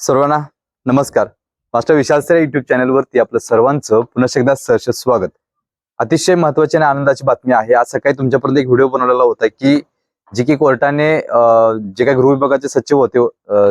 सर्वांना नमस्कार. मास्टर विशाल sir YouTube चॅनलवरती आपलं सर्वांचं पुन्हा एकदा सहर्ष स्वागत. अतिशय महत्वाची आणि आनंदाची बातमी आहे. आज सकाळी तुमच्यापर्यंत एक व्हिडिओ बनवलेला होता की जे की कोर्टाने जे काही गृह विभागाचे सचिव होते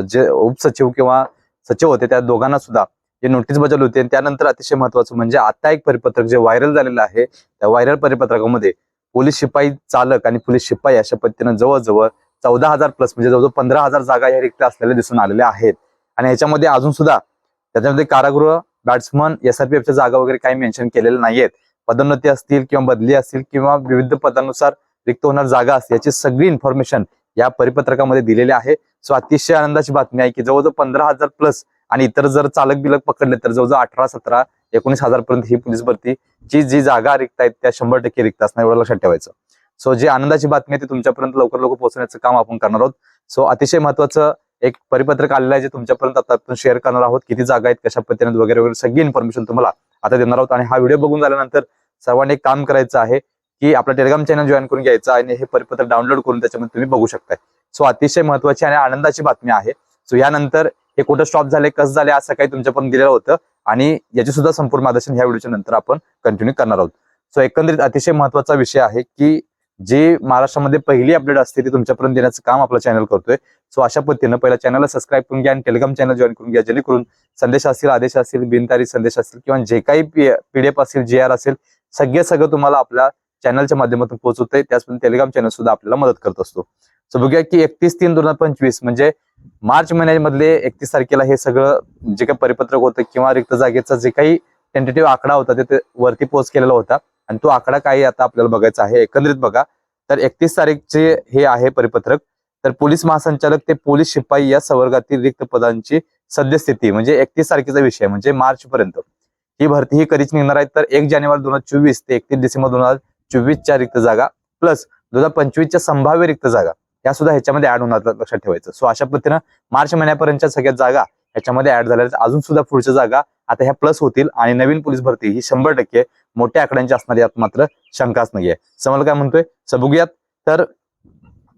जे उपसचिव किंवा सचिव होते त्या दोघांना सुद्धा जे नोटीस बजावली होती. आणि त्यानंतर अतिशय महत्वाचं म्हणजे आता एक परिपत्रक जे व्हायरल झालेलं आहे त्या व्हायरल परिपत्रकामध्ये पोलीस शिपाई चालक आणि पोलीस शिपाई अशा पद्धतीनं जवळजवळ चौदा हजार प्लस म्हणजे जवळजवळ पंधरा हजार जागा या रिक्त असलेल्या दिसून आलेल्या आहेत. आणि याच्यामध्ये अजून सुद्धा त्याच्यामध्ये कारागृह बॅट्समन एसआरपीएफच्या जागा वगैरे काही मेन्शन केलेल्या नाहीयेत. पदोन्नती असतील किंवा बदली असतील किंवा विविध पदानुसार रिक्त होणार जागा असतील याची सगळी इन्फॉर्मेशन या परिपत्रकामध्ये दिलेली आहे. सो अतिशय आनंदाची बातमी आहे की जवळजवळ पंधरा हजार प्लस आणि इतर जर चालक बिलक पकडले तर जवळजवळ अठरा सतरा एकोणीस हजार पर्यंत ही पोलीस भरती जी जी जागा रिक्त आहेत त्या शंभर टक्के रिक्त असणार एवढं लक्षात ठेवायचं. सो जी आनंदाची बातमी आहे ती तुमच्यापर्यंत लवकर लवकर पोहोचण्याचं काम आपण करणार आहोत. सो अतिशय महत्वाचं एक परिपत्रक आलेलं आहे जे तुमच्यापर्यंत आता आपण शेअर करणार आहोत. किती जागा आहेत कशा पद्धतीने वगैरे वगैरे सगळी इन्फॉर्मेशन तुम्हाला आता देणार आहोत. आणि हा व्हिडिओ बघून झाल्यानंतर सर्वांनी एक काम करायचं आहे की आपला टेलिग्राम चॅनल जॉईन करून घ्यायचं आणि हे परिपत्रक डाउनलोड करून त्याच्यामध्ये तुम्ही बघू शकताय. सो अतिशय महत्वाची आणि आनंदाची बातमी आहे. सो यानंतर हे कुठं स्टॉप झाले कसं झाले आज सकाळी तुमच्यापर्यंत दिलेलं होतं आणि याची सुद्धा संपूर्ण मार्गदर्शन ह्या व्हिडिओच्या नंतर आपण कंटिन्यू करणार आहोत. सो एकंदरीत अतिशय महत्त्वाचा विषय आहे की जी महाराष्ट्रामध्ये पहिली अपडेट असते ती तुमच्यापर्यंत देण्याचं काम आपला चॅनल करतोय. सो अशा पद्धतीनं पहिला चॅनलला सबस्क्राईब करून घ्या आणि टेलिग्राम चॅनल जॉईन करून घ्या जेणेकरून संदेश असतील आदेश असतील बिनतारी संदेश असतील किंवा जे काही पीडीएफ असेल जे आर असेल सगळे सगळं तुम्हाला आपल्या चॅनलच्या माध्यमातून पोहोचवतंय. त्याचप्रमाणे टेलिग्राम चॅनल सुद्धा आपल्याला मदत करत असतो. सो बघूया की एकतीस तीन दोन हजार पंचवीस म्हणजे मार्च महिन्यामधले एकतीस तारखेला हे सगळं जे काही परिपत्रक होतं किंवा रिक्त जागेचा जे काही टेंटेटिव्ह आकडा होता ते ते वरती पोस्ट केलेला होता. आणि तो आकडा काही आता आपल्याला बघायचा आहे एकंदरीत बघा. तर एकतीस तारीखचे हे आहे परिपत्रक. तर पोलीस महासंचालक ते पोलीस शिपाई या संवर्गातील रिक्त पदांची सद्यस्थिती म्हणजे एकतीस तारखेचा विषय म्हणजे मार्च पर्यंत ही भरती ही कधीच निघणार आहे तर एक जानेवारी दोन हजार चोवीस ते एकतीस डिसेंबर दोन हजार चोवीसच्या रिक्त जागा प्लस दोन हजार पंचवीसच्या संभाव्य रिक्त जागा या सुद्धा ह्याच्यामध्ये ऍड होणार लक्षात ठेवायचं. सो अशा पद्धतीनं मार्च महिन्यापर्यंतच्या सगळ्या जागा ह्याच्यामध्ये ऍड झाल्या आहेत. अजून सुद्धा पुढच्या जागा आता ह्या प्लस होतील आणि नवीन पोलीस भरती ही शंभर टक्के मोठ्या आकड्यांची असणार यात मात्र शंकाच नाहीये. समोर काय म्हणतोय? बघूयात तर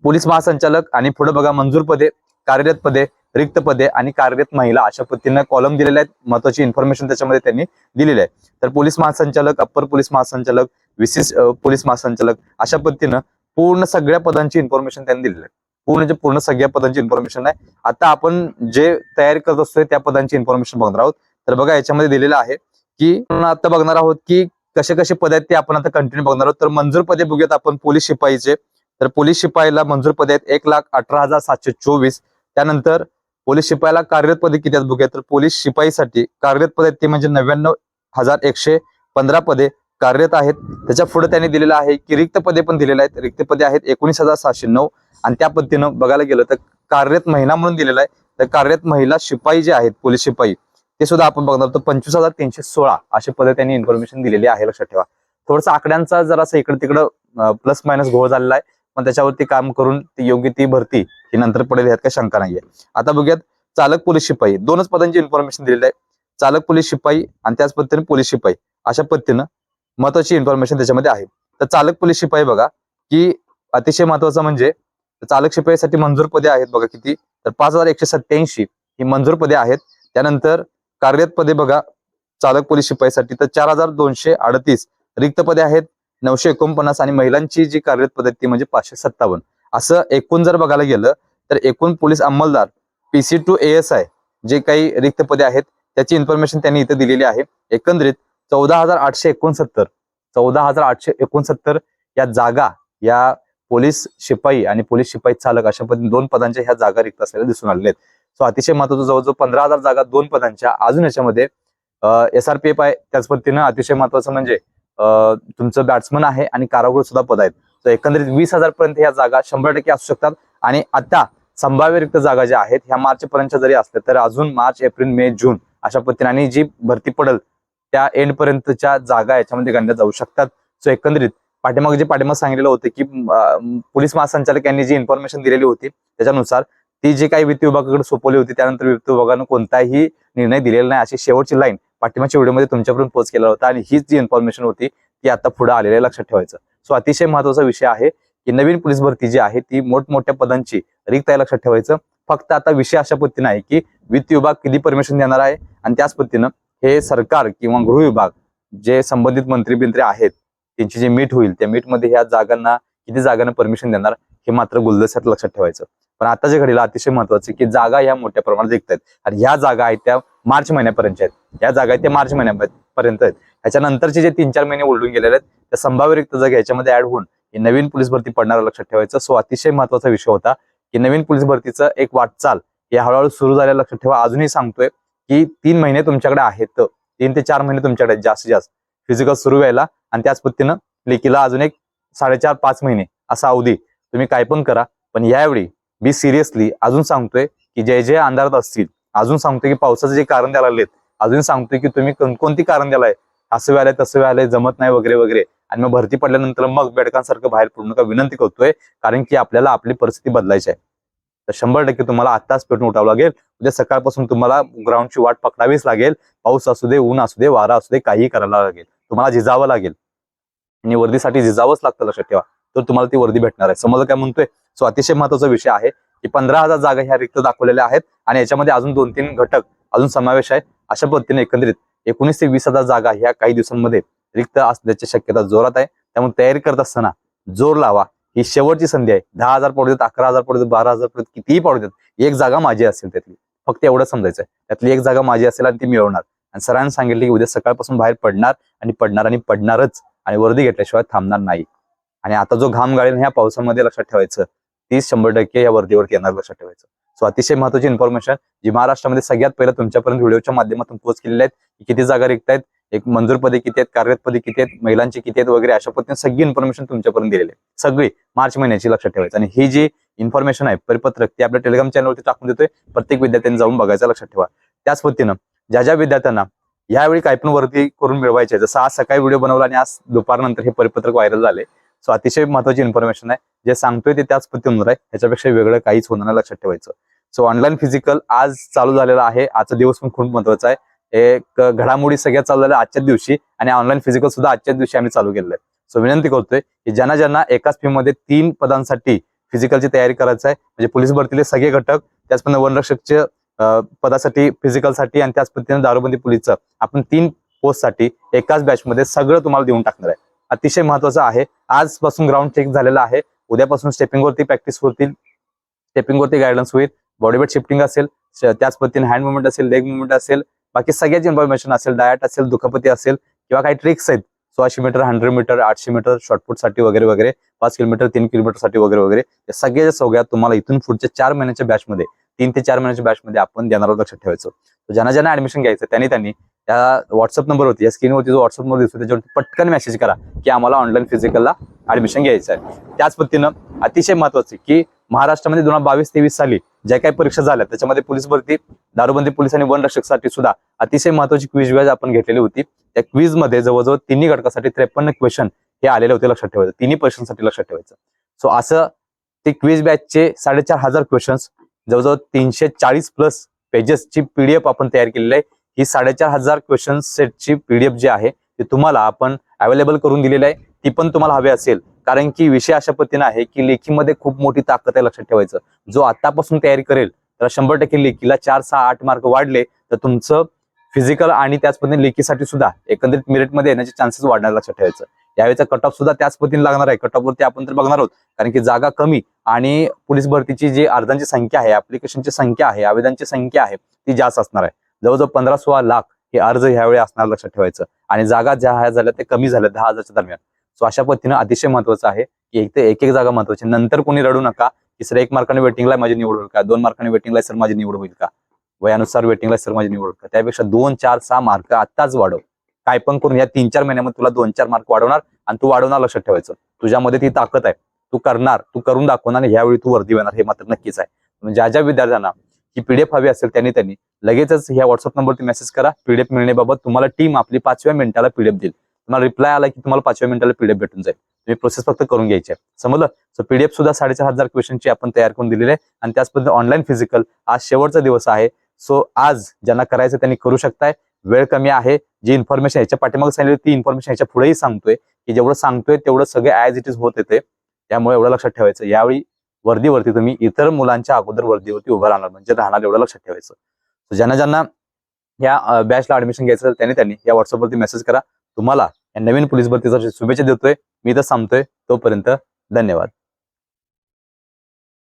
पोलीस महासंचालक आणि पुढे बघा मंजूर पदे कार्यरत पदे रिक्त पदे आणि कार्यरत महिला अशा पद्धतीनं कॉलम दिलेले आहेत. महत्वाची इन्फॉर्मेशन त्याच्यामध्ये त्यांनी दिलेली आहे. तर पोलीस महासंचालक अप्पर पोलीस महासंचालक विशिष्ट पोलीस महासंचालक अशा पद्धतीनं पूर्ण सगळ्या पदांची इन्फॉर्मेशन त्यांनी दिलेली आहे. पूर्ण जे पूर्ण सगळ्या पदांची इन्फॉर्मेशन आहे आता आपण जे तयारी करत असतोय त्या पदांची इन्फॉर्मेशन बघणार आहोत. तर बघा याच्यामध्ये दिलेलं आहे की आता बघणार आहोत की कसे कसे पद आहेत ते आपण आता कंटिन्यू बघणार आहोत. तर मंजूर पदे बघूयात आपण पोलीस शिपाईचे. तर पोलीस शिपाईला मंजूर पदे आहेत एक लाख अठरा हजार सातशे चोवीस. त्यानंतर पोलीस शिपाईला कार्यरत पदे किती आहेत बघूया तर पोलीस शिपाईसाठी कार्यरत पदे आहेत ते म्हणजे नव्याण्णव हजार एकशे पंधरा पदे कार्यरत आहेत. त्याच्या पुढे त्यांनी दिलेलं आहे की रिक्त पदे पण दिलेले आहेत. रिक्त पदे आहेत एकोणीस हजार सहाशे नऊ. आणि त्या पद्धतीनं बघायला गेलं तर कार्यरत महिला म्हणून दिलेला आहे. तर कार्यरत महिला शिपाई जे आहेत पोलीस शिपाई ते सुद्धा आपण बघणार तर पंचवीस हजार तीनशे सोळा अशा पदे त्यांनी इन्फॉर्मेशन दिलेली आहे लक्षात ठेवा. थोडंसं आकड्यांचा जरासा इकडे तिकडं प्लस मायनस घोळ झालेला आहे. पण त्याच्यावरती काम करून ती योग्य ती भरती ही नंतर पडेल ह्यात काही शंका नाहीये. आता बघूयात चालक पोलीस शिपाई. दोनच पदांची इन्फॉर्मेशन दिलेली आहे. चालक पोलीस शिपाई आणि त्याच पद्धतीने पोलीस शिपाई. अशा पद्धतीनं महत्वाची इन्फॉर्मेशन त्याच्यामध्ये आहे. तर चालक पोलीस शिपाई बघा की अतिशय महत्वाचं म्हणजे चालक शिपाईसाठी मंजूर पदे आहेत बघा किती. तर पाच हजार एकशे सत्याऐंशी ही मंजूर पदे आहेत. त्यानंतर कार्यरत पदे बघा. चालक पोलीस शिपाईसाठी तर चार हजार दोनशे अडतीस रिक्त पदे आहेत. नऊशे एकोणपन्नास आणि महिलांची जी कार्यरत पद आहेत ती म्हणजे पाचशे सत्तावन्न. असं एकूण जर बघायला गेलं तर एकूण पोलीस अंमलदार पीसी टू एस आय जे काही रिक्त पदे आहेत त्याची इन्फॉर्मेशन त्यांनी इथे दिलेली आहे. एकंदरीत चौदा हजार आठशे एकोणसत्तर चौदा हजार आठशे एकोणसत्तर या जागा या पोलीस शिपाई आणि पोलीस शिपाई चालक अशा पद्धतीने दोन पदांच्या ह्या जागा रिक्त असलेल्या दिसून आलेल्या आहेत. सो अतिशय महत्वाचं जवळजवळ पंधरा हजार जागा दोन पदांच्या अजून याच्यामध्ये एस आर पी एफ आहे त्याच पद्धतीनं अतिशय महत्वाचं म्हणजे तुमचं बॅट्समन आहे आणि कारागृह सुद्धा पद आहेत. तर एकंदरीत वीस हजार पर्यंत ह्या जागा शंभर टक्के असू शकतात आणि आता संभाव्य रिक्त जागा ज्या आहेत ह्या मार्च पर्यंतच्या जरी असल्या तर अजून मार्च एप्रिल मे जून अशा पद्धतीने आणि जी भरती पडेल त्या एंड पर्यंतच्या जागा याच्यामध्ये गणल्या जाऊ शकतात. सो एकंदरीत पाठीमागे जे पाठीमाग सांगितलेलं होतं की पोलीस महासंचालक यांनी जी इन्फॉर्मेशन दिलेली होती त्याच्यानुसार ती जी काही वित्त विभागाकडे सोपवली होती त्यानंतर वित्त विभागानं कोणताही निर्णय दिलेला नाही. अशी शेवटची लाईन पाठिंबाच्या व्हिडिओमध्ये तुमच्यापर्यंत पोच केला होता आणि हीच जी इन्फॉर्मेशन होती ती आता पुढे आलेली लक्षात ठेवायचं. सो अतिशय महत्त्वाचा विषय आहे की नवीन पोलीस भरती जी आहे ती मोठमोठ्या पदांची रिक्त आहे लक्षात ठेवायचं. फक्त आता विषय अशा पद्धतीने आहे की वित्त विभाग किती परमिशन देणार आहे आणि त्याच पद्धतीनं हे सरकार किंवा गृह विभाग जे संबंधित मंत्री बिंत्री आहेत त्यांची जे मीट होईल त्या मीटमध्ये ह्या जागांना किती जागांना परमिशन देणार हे मात्र गुलदस्त्यात लक्षात ठेवायचं. पण आताच्या घडीला अतिशय महत्वाचं की जागा ह्या मोठ्या प्रमाणात विकत आहेत आणि ह्या जागा आहेत त्या मार्च महिन्यापर्यंत आहेत. या जागा आहेत त्या मार्च महिन्यापर्यंत आहेत. ह्याच्यानंतरचे जे तीन चार महिने उलडून गेलेले आहेत त्या संभाव्य रिक्त जागा याच्यामध्ये ऍड होऊन ही नवीन पोलीस भरती पडणार लक्षात ठेवायचं. सो अतिशय महत्त्वाचा विषय होता की नवीन पोलीस भरतीचं एक वाटचाल हे हळूहळू सुरू झाल्या लक्षात ठेवा. अजूनही सांगतोय की तीन महिने तुमच्याकडे आहेत. तीन ते चार महिने तुमच्याकडे आहेत जास्तीत जास्त. फिजिकल सुरू व्हायला आणि त्याच पद्धतीनं लेखीला अजून एक साडेचार पाच महिने असा अवधी तुम्ही काय पण करा. पण यावेळी मी सिरियसली अजून सांगतोय की जे जे अंधारात असतील अजून सांगतोय की पावसाचं जे कारण द्यायला लागलेत अजून सांगतोय की तुम्ही कोणकोणती कारण द्यालाय असं व्हायलंय तसं व्हायलंय जमत नाही वगैरे वगैरे. आणि मग भरती पडल्यानंतर मग बेडकांसारखं बाहेर पडू नका विनंती करतोय कारण की आपल्याला आपली परिस्थिती बदलायची आहे. तर शंभर टक्के तुम्हाला आत्ताच पेटून उठावं लागेल. उद्या सकाळपासून तुम्हाला ग्राउंडची वाट पकडावीच लागेल. पाऊस असू दे ऊन असू दे वारा असू दे काहीही करायला लागेल. तुम्हाला झिजावं लागेल. आणि वर्दीसाठी झिजावंच लागतं लक्षात ठेवा. तर तुम्हाला ती वर्दी भेटणार आहे. समजा काय म्हणतोय? सो अतिशय महत्त्वाचा विषय आहे की पंधरा हजार जागा ह्या रिक्त दाखवलेल्या आहेत आणि याच्यामध्ये अजून दोन तीन घटक अजून समावेश आहे. अशा पद्धतीने एकंदरीत एकोणीस ते वीस हजार जागा ह्या काही दिवसांमध्ये रिक्त असण्याची शक्यता जोरात आहे. त्यामुळे तयारी करत असताना जोर लावा. ही शेवटची संधी आहे. दहा हजार पडू देत अकरा हजार पडू देत बारा हजार पडू देत कितीही पडू देत एक जागा माझी असेल त्यातली. फक्त एवढं समजायचं आहे. त्यातली एक जागा माझी असेल आणि ती मिळवणार. आणि सरांनी सांगितले की उद्या सकाळपासून बाहेर पडणार आणि पडणार आणि पडणारच आणि वर्दी घेतल्याशिवाय थांबणार नाही. आणि आता जो घाम गाळेल ह्या पावसामध्ये लक्षात ठेवायचं. तीस शंभर टक्के या वर्दीवरती येणार लक्षात ठेवायचं. सो अतिशय महत्वाची इन्फॉर्मेशन जी महाराष्ट्रामध्ये सगळ्यात पहिलं तुमच्यापर्यंत व्हिडिओच्या माध्यमातून पोस्ट केलेल्या आहेत. किती जागा रिक्त आहेत? एक मंजूर पदे किती आहेत? कार्यरत पदे किती आहेत? महिलांची किती आहेत? वगैरे अशा पद्धतीने सगळी इन्फॉर्मेशन तुमच्यापर्यंत दिलेली आहे. सगळी मार्च महिन्याची लक्षात ठेवायचं. आणि ही जी इन्फॉर्मेशन आहे परिपत्रक ते आपल्या टेलिग्राम चॅनलवरती टाकून देतोय. प्रत्येक विद्यार्थ्यांनी जाऊन बघायचं लक्षात ठेवा. त्याच पद्धतीनं ज्या ज्या विद्यार्थ्यांना यावेळी काय पण वरती करून मिळवायचे जसं आज सकाळी व्हिडिओ बनवला आणि आज दुपारनंतर हे परिपत्रक व्हायरल झाले. सो अतिशय महत्वाची इन्फॉर्मेशन आहे. जे सांगतोय ते त्याच पद्धतीनुसार होणार आहे. याच्यापेक्षा वेगळं काहीच होणार नाही लक्षात ठेवायचं. सो ऑनलाईन फिजिकल आज चालू झालेला आहे. आजचा दिवस पण खूप महत्त्वाचा आहे. एक घडामोडी सगळ्या चालू झाल्या आजच्याच दिवशी आणि ऑनलाईन फिजिकल सुद्धा आजच्याच दिवशी आम्ही चालू केलेलं आहे. सो विनंती करतोय की ज्यांना ज्यांना एकाच फीमध्ये तीन पदांसाठी फिजिकलची तयारी करायचं आहे म्हणजे पोलीस भरतीले सगळे घटक त्याचप्रमाणे वनरक्षकचे पदासाठी फिजिकलसाठी आणि त्याच पद्धतीने दारूबंदी पोलीसचं आपण तीन पोस्टसाठी एकाच बॅचमध्ये सगळं तुम्हाला देऊन टाकणार आहे. अतिशय महत्वाचं आहे. आजपासून ग्राउंड चेक झालेला आहे. उद्यापासून स्टेपिंगवरती प्रॅक्टिस होतील. स्टेपिंगवरती गायडन्स होईल. बॉडीवेट शिफ्टिंग असेल. त्याच पद्धतीने हँड मुवमेंट असेल लेग मुवमेंट असेल. बाकी सगळ्याच इन्फॉर्मेशन असेल. डायट असेल दुखापती असेल किंवा काही ट्रिक्स आहेत. सोळाशे मीटर हंड्रेड मीटर आठशे मीटर शॉर्टपुटसाठी वगैरे वगैरे. पाच किलोमीटर तीन किलोमीटरसाठी वगैरे वगैरे. या सगळ्या सगळ्या तुम्हाला इथून पुढच्या चार महिन्याच्या बॅचमध्ये तीन ते चार महिन्याच्या बॅचमध्ये आपण देणार लक्षात ठेवायचं. ज्यांना ज्यांना ऍडमिशन घ्यायचं त्यांनी त्यांनी त्या व्हॉट्सअप नंबरवरती या स्क्रीनवरती जो व्हॉट्सअप नंबर दिसतो त्याच्यावरती पटकन मेसेज करा की आम्हाला ऑनलाईन फिजिकलला ऍडमिशन घ्यायचं आहे. त्याच पद्धतीनं अतिशय महत्वाचं की महाराष्ट्रामध्ये दोन हजार बावीस तेवीस साली ज्या काही परीक्षा झाल्या त्याच्यामध्ये पोलीस भरती दारूबंदी पोलीस आणि वनरक्षकसाठी सुद्धा अतिशय महत्वाची क्विज बॅच आपण घेतलेली होती. त्या क्विजमध्ये जवळजवळ तिन्ही घटकासाठी त्रेपन्न क्वेश्चन हे आलेले होते लक्षात ठेवायचं. तिन्ही क्वेश्चनसाठी लक्षात ठेवायचं. सो असं ते क्विज बॅचचे साडेचार हजार क्वेश्चन्स जवळजवळ तीनशे चाळीस प्लस पेजेसची पीडीएफ आपण तयार केलेली आहे. ही साडेचार हजार क्वेश्चन सेटची पीडीएफ जी आहे ती तुम्हाला आपण अवेलेबल करून दिलेली आहे. ती पण तुम्हाला हवी असेल. कारण की विषय अशा पद्धतीने आहे की लेखीमध्ये खूप मोठी ताकद आहे लक्षात ठेवायचं. जो आतापासून तयारी करेल तर शंभर टक्के लेखीला चार सहा आठ मार्क वाढले तर तुमचं फिजिकल आणि त्याच पद्धतीने लेखीसाठी सुद्धा एकंदरीत मेरिटमध्ये येण्याचे चान्सेस वाढणार लक्षात ठेवायचं. यावेळेचा कट ऑफ सुद्धा त्याच पद्धतीने लागणार आहे. कट ऑफवरती आपण तर बघणार आहोत. कारण की जागा कमी आणि पोलीस भरतीची जी अर्जांची संख्या आहे ऍप्लिकेशनची संख्या आहे आवेदनची संख्या आहे ती जास्त असणार आहे. जवळजवळ पंधरा सोळा लाख हे अर्ज ह्यावेळी असणार लक्षात ठेवायचं. आणि जागा ज्या ह्या झाल्या ते कमी झाल्या दहा हजारच्या दरम्यान. सो अशा पद्धतीनं अतिशय महत्वाचं आहे की एक ते एक एक जागा महत्वाची नंतर कोणी रडू नका की सर एक मार्काने वेटिंगला माझी निवड होईल का दोन मार्काने वेटिंगला सर माझी निवड होईल का? वयानुसार वेटिंगला सर माझी निवड होईल का? त्यापेक्षा दोन चार सहा मार्क आत्ताच वाढव. काय पण करून या तीन चार महिन्यामध्ये तुला दोन चार मार्क वाढवणार आणि तू वाढवणार लक्षात ठेवायचं. तुझ्यामध्ये ती ताकद आहे. तू करणार तू करून दाखवणार आणि ह्यावेळी तू वर्दी येणार हे मात्र नक्कीच आहे. म्हणजे ज्या ज्या विद्यार्थ्यांना ही पीडीएफ हवी असेल त्यांनी त्यांनी लगेचच ह्या व्हॉट्सअप नंबरवरती मेसेज करा. पीडीएफ मिळण्याबाबत तुम्हाला टीम आपली पाचव्या मिनिटाला पीडीएफ देईल. तुम्हाला रिप्लाय आला की तुम्हाला पाचव्या मिनिटाला पीडीएफ भेटून जाईल. तुम्ही प्रोसेस फक्त करून घ्यायची आहे. समजलं? सो पीडीएफ सुद्धा साडेचार हजार क्वेश्चनची आपण तयार करून दिलेली आहे. आणि त्याच पद्धतीने ऑनलाईन फिजिकल आज शेवटचा दिवस आहे. सो आज ज्यांना करायचं त्यांनी करू शकताय. वेळ कमी आहे. जी इन्फॉर्मेशन याच्या पाठीमागे सांगितली ती इन्फॉर्मेशन याच्या पुढेही सांगतोय. की जेवढं सांगतोय तेवढं सगळं ॲज इट इज होत येते. त्यामुळे एवढं लक्षात ठेवायचं. यावेळी वर्दीवरती तुम्ही इतर मुलांच्या अगोदर वर्दीवरती उभं राहणार म्हणजे राहणार एवढं लक्षात ठेवायचं. ज्यांना ज्यांना या बॅचला ऍडमिशन घ्यायचं त्यांनी त्यांनी या व्हॉट्सअपवरती मेसेज करा. तुम्हाला या नवीन पोलीस भरतीचा शुभेच्छा देतोय. मी तर सांगतोय तोपर्यंत धन्यवाद.